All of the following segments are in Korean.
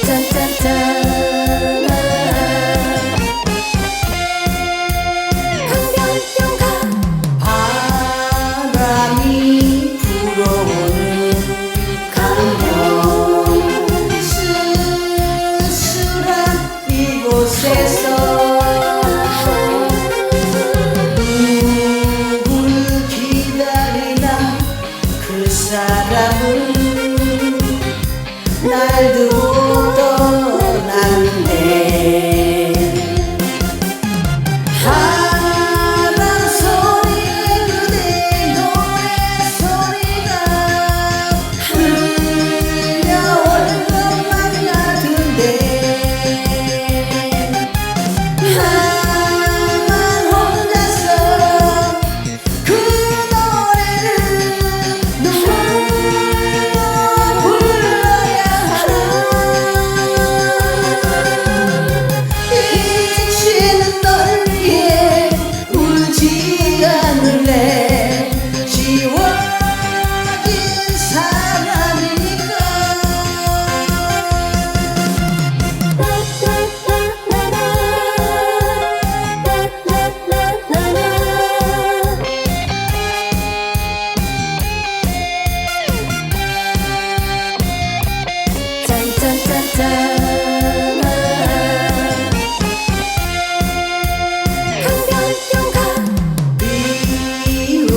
짠짠짠짠 강변평가 바람이 불어오는 강변 쓸쓸한 이곳에서 누굴 기다리나 그 사람은 날두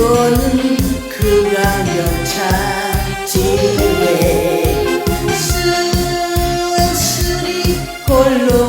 비 오는 그 강경차 집에. 쓸쓸히 홀로 와